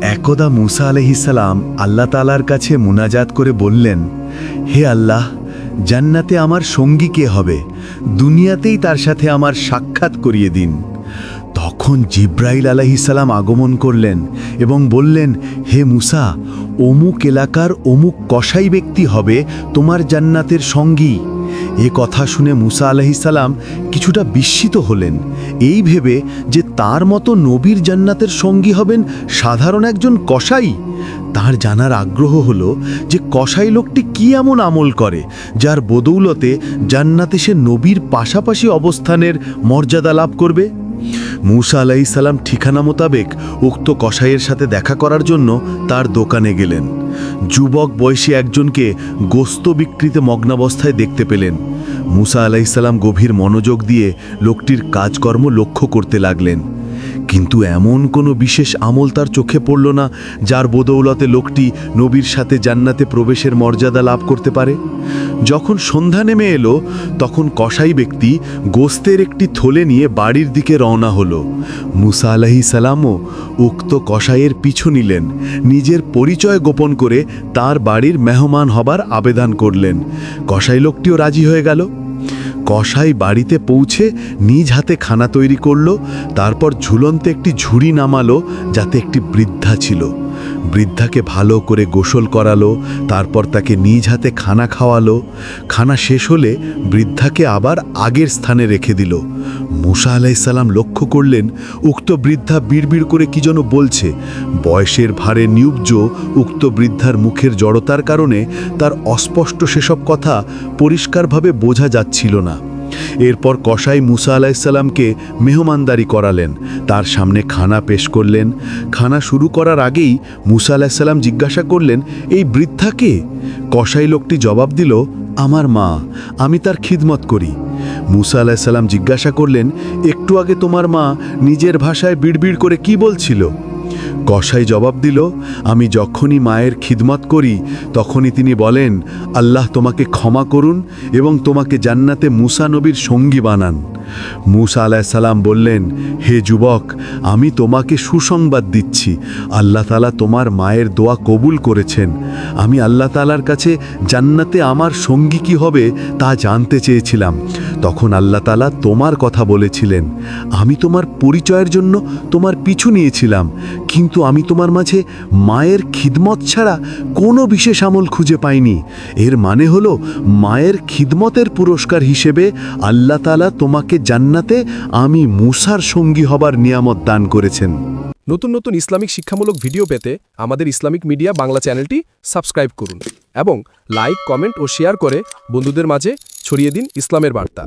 একদা মুসা আলহিসাল্লাম আল্লাহ তালার কাছে মুনাজাত করে বললেন, হে আল্লাহ, জান্নাতে আমার সঙ্গী কে হবে? দুনিয়াতেই তার সাথে আমার সাক্ষাৎ করিয়ে দিন। তখন জিব্রাইল আলাহিসাল্লাম আগমন করলেন এবং বললেন, হে মুসা, অমুক এলাকার অমুক কসাই ব্যক্তি হবে তোমার জান্নাতের সঙ্গী। এ কথা শুনে মুসা আলহিসাল্লাম কিছুটা বিস্মিত হলেন। এই ভেবে যে তার মতো নবীর জান্নাতের সঙ্গী হবেন সাধারণ একজন কসাই? তার জানার আগ্রহ হল যে কসাই লোকটি কি এমন আমল করে, যার বদৌলতে জান্নাতে সে নবীর পাশাপাশি অবস্থানের মর্যাদা লাভ করবে? মুসা আলাইসাল্লাম ঠিকানা মোতাবেক উক্ত কসাইয়ের সাথে দেখা করার জন্য তার দোকানে গেলেন। যুবক বয়সী একজনকে গোস্ত বিক্রিতে মগ্নাবস্থায় দেখতে পেলেন। মুসা আলাইসাল্লাম গভীর মনোযোগ দিয়ে লোকটির কাজকর্ম লক্ষ্য করতে লাগলেন। কিন্তু এমন কোনো বিশেষ আমল তার চোখে পড়ল না, যার বদৌলতে লোকটি নবীর সাথে জান্নাতে প্রবেশের মর্যাদা লাভ করতে পারে। যখন সন্ধ্যা নেমে এলো, তখন কসাই ব্যক্তি গোস্তের একটি থলে নিয়ে বাড়ির দিকে রওনা হল। মুসা আলাহি সালামও উক্ত কসাইয়ের পিছু নিলেন। নিজের পরিচয় গোপন করে তার বাড়ির মেহমান হবার আবেদন করলেন। কসাই লোকটিও রাজি হয়ে গেল। কসাই বাড়িতে পৌঁছে নিজ হাতে খানা তৈরি করল, তারপর ঝুলন্তে একটি ঝুড়ি নামালো যাতে একটি বৃদ্ধা ছিল। বৃদ্ধাকে ভালো করে গোসল করালো, তারপর তাকে নিজ হাতে খানা খাওয়ালো। খানা শেষ হলে বৃদ্ধাকে আবার আগের স্থানে রেখে দিল। মুসা আলাইসাল্লাম লক্ষ্য করলেন, উক্ত বৃদ্ধা বিড়বিড় করে কি যেন বলছে। বয়সের ভারে নিউব্জ উক্ত বৃদ্ধার মুখের জড়তার কারণে তার অস্পষ্ট সেসব কথা পরিষ্কারভাবে বোঝা যাচ্ছিল না। এরপর কসাই মুসা আলাইসাল্লামকে মেহমানদারি করালেন। তার সামনে খানা পেশ করলেন। খানা শুরু করার আগেই মুসা আলাইসাল্লাম জিজ্ঞাসা করলেন, এই বৃদ্ধাকে? কসাই লোকটি জবাব দিল, আমার মা, আমি তার খিদমত করি। মুসা আলাইসাল্লাম জিজ্ঞাসা করলেন, একটু আগে তোমার মা নিজের ভাষায় বিড়বিড় করে কি বলছিল? কসাই জবাব দিল, আমি যখনই মায়ের খিদমত করি, তখনই তিনি বলেন, আল্লাহ তোমাকে ক্ষমা করুন এবং তোমাকে জান্নাতে মুসা নবীর সঙ্গী বানান মুসা আলাইসাল্লাম বললেন, হে যুবক, আমি তোমাকে সুসংবাদ দিচ্ছি। আল্লাহ তালা তোমার মায়ের দোয়া কবুল করেছেন। আমি আল্লাহ তালার কাছে জান্নাতে আমার সঙ্গী কি হবে তা জানতে চেয়েছিলাম। তখন আল্লাহ তালা তোমার কথা বলেছিলেন, আমি তোমার পরিচয়ের জন্য তোমার পিছু নিয়েছিলাম, কিন্তু আমি তোমার মাঝে মায়ের খিদমত ছাড়া কোনো বিশেষ আমল খুঁজে পাইনি। এর মানে হলো, মায়ের খিদমতের পুরস্কার হিসেবে আল্লাহ তালা তোমাকে জান্নাতে আমি মুসার সঙ্গী হবার নিয়ামত দান করেছেন। নতুন নতুন ইসলামিক শিক্ষামূলক ভিডিও পেতে আমাদের ইসলামিক মিডিয়া বাংলা চ্যানেলটি সাবস্ক্রাইব করুন এবং লাইক, কমেন্ট ও শেয়ার করে বন্ধুদের মাঝে ছড়িয়ে দিন ইসলামের বার্তা।